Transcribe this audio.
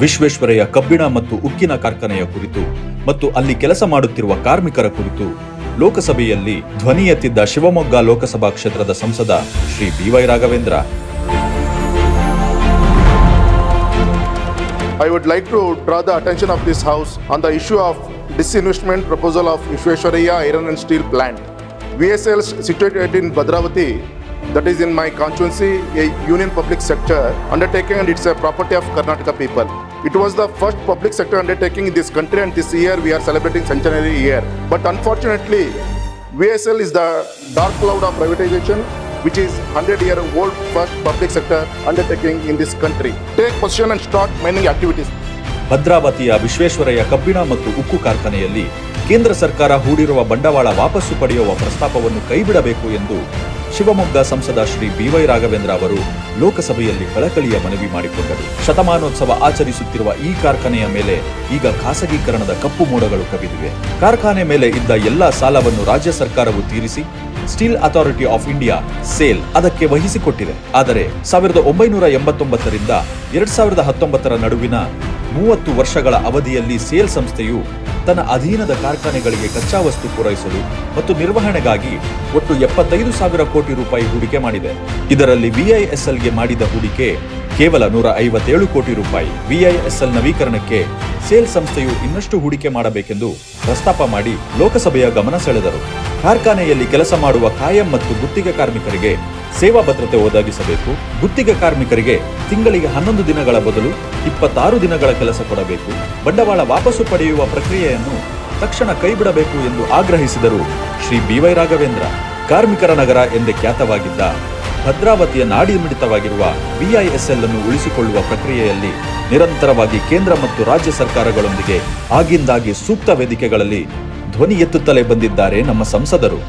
ವಿಶ್ವೇಶ್ವರಯ್ಯ ಕಬ್ಬಿಣ ಮತ್ತು ಉಕ್ಕಿನ ಕಾರ್ಖಾನೆಯ ಕುರಿತು ಮತ್ತು ಅಲ್ಲಿ ಕೆಲಸ ಮಾಡುತ್ತಿರುವ ಕಾರ್ಮಿಕರ ಕುರಿತು ಲೋಕಸಭೆಯಲ್ಲಿ ಧ್ವನಿ ಎತ್ತಿದ್ದ ಶಿವಮೊಗ್ಗ ಲೋಕಸಭಾ ಕ್ಷೇತ್ರದ ಸಂಸದ Shri B Y Raghavendra. I would like to draw the attention of this house on the issue of disinvestment proposal of Visvesvaraya iron and steel plant V S L situated in Bhadravati that is in my constituency, a union public sector undertaking and it's a property of Karnataka people. It was the first public sector undertaking in this country and this year we are celebrating centenary year. But unfortunately, VSL is the dark cloud of privatization which is 100 year old first public sector undertaking in this country. Take position and start mining activities. ಭದ್ರಾವತಿಯ ವಿಶ್ವೇಶ್ವರಯ್ಯ ಕಬ್ಬಿಣ ಮತ್ತು ಉಕ್ಕು ಕಾರ್ಖಾನೆಯಲ್ಲಿ ಕೇಂದ್ರ ಸರ್ಕಾರ ಹೂಡಿರುವ ಬಂಡವಾಳ ವಾಪಸ್ಸು ಪಡೆಯುವ ಪ್ರಸ್ತಾಪವನ್ನು ಕೈಬಿಡಬೇಕು ಎಂದು ಶಿವಮೊಗ್ಗ ಸಂಸದ ಶ್ರೀ ಬಿವೈ ರಾಘವೇಂದ್ರ ಅವರು ಲೋಕಸಭೆಯಲ್ಲಿ ಕಳಕಳಿಯ ಮನವಿ ಮಾಡಿಕೊಂಡರು. ಶತಮಾನೋತ್ಸವ ಆಚರಿಸುತ್ತಿರುವ ಈ ಕಾರ್ಖಾನೆಯ ಮೇಲೆ ಈಗ ಖಾಸಗೀಕರಣದ ಕಪ್ಪು ಮೋಡಗಳು ಕವಿದಿವೆ. ಕಾರ್ಖಾನೆ ಮೇಲೆ ಇದ್ದ ಎಲ್ಲಾ ಸಾಲವನ್ನು ರಾಜ್ಯ ಸರ್ಕಾರವು ತೀರಿಸಿ, Steel Authority of India SAIL ಅದಕ್ಕೆ ವಹಿಸಿಕೊಟ್ಟಿದೆ. ಆದರೆ ಸಾವಿರದ ಒಂಬೈನೂರ ಎಂಬತ್ತೊಂಬತ್ತರಿಂದ ಎರಡ್ ಸಾವಿರದ ಹತ್ತೊಂಬತ್ತರ ನಡುವಿನ ಮೂವತ್ತು ವರ್ಷಗಳ ಅವಧಿಯಲ್ಲಿ ಸೇಲ್ ಸಂಸ್ಥೆಯು ತನ್ನ ಅಧೀನದ ಕಾರ್ಖಾನೆಗಳಿಗೆ ಕಚ್ಚಾ ವಸ್ತು ಪೂರೈಸಲು ಮತ್ತು ನಿರ್ವಹಣೆಗಾಗಿ ಒಟ್ಟು ಎಪ್ಪತ್ತೈದು ಸಾವಿರ ಕೋಟಿ ರೂಪಾಯಿ ಹೂಡಿಕೆ ಮಾಡಿದೆ. ಇದರಲ್ಲಿ ವಿಐಎಸ್ಎಲ್ಗೆ ಮಾಡಿದ ಹೂಡಿಕೆ ಕೇವಲ ನೂರ ಐವತ್ತೇಳು ಕೋಟಿ ರೂಪಾಯಿ ವಿಐಎಸ್ಎಲ್ ನವೀಕರಣಕ್ಕೆ ಸೇಲ್ ಸಂಸ್ಥೆಯು ಇನ್ನಷ್ಟು ಹೂಡಿಕೆ ಮಾಡಬೇಕೆಂದು ಪ್ರಸ್ತಾಪ ಮಾಡಿ ಲೋಕಸಭೆಯ ಗಮನ ಸೆಳೆದರು. ಕಾರ್ಖಾನೆಯಲ್ಲಿ ಕೆಲಸ ಮಾಡುವ ಕಾಯಂ ಮತ್ತು ಗುತ್ತಿಗೆ ಕಾರ್ಮಿಕರಿಗೆ ಸೇವಾ ಭದ್ರತೆ ಒದಗಿಸಬೇಕು. ಗುತ್ತಿಗೆ ಕಾರ್ಮಿಕರಿಗೆ ತಿಂಗಳಿಗೆ ಹನ್ನೊಂದು ದಿನಗಳ ಬದಲು ಇಪ್ಪತ್ತಾರು ದಿನಗಳ ಕೆಲಸ ಕೊಡಬೇಕು. ಬಂಡವಾಳ ವಾಪಸ್ಸು ಪಡೆಯುವ ಪ್ರಕ್ರಿಯೆಯನ್ನು ತಕ್ಷಣ ಕೈಬಿಡಬೇಕು ಎಂದು ಆಗ್ರಹಿಸಿದರು ಶ್ರೀ ಬಿವೈ ರಾಘವೇಂದ್ರ, ಕಾರ್ಮಿಕರ ನಗರ ಎಂದೇ ಖ್ಯಾತವಾಗಿದ್ದ ಭದ್ರಾವತಿಯ ನಾಡಿ ಮಿಡಿತವಾಗಿರುವ ಅನ್ನು ಉಳಿಸಿಕೊಳ್ಳುವ ಪ್ರಕ್ರಿಯೆಯಲ್ಲಿ ನಿರಂತರವಾಗಿ ಕೇಂದ್ರ ಮತ್ತು ರಾಜ್ಯ ಸರ್ಕಾರಗಳೊಂದಿಗೆ ಆಗಿಂದಾಗಿ ಸೂಕ್ತ ವೇದಿಕೆಗಳಲ್ಲಿ ಧ್ವನಿ ಎತ್ತುತ್ತಲೇ ಬಂದಿದ್ದಾರೆ ನಮ್ಮ ಸಂಸದರು.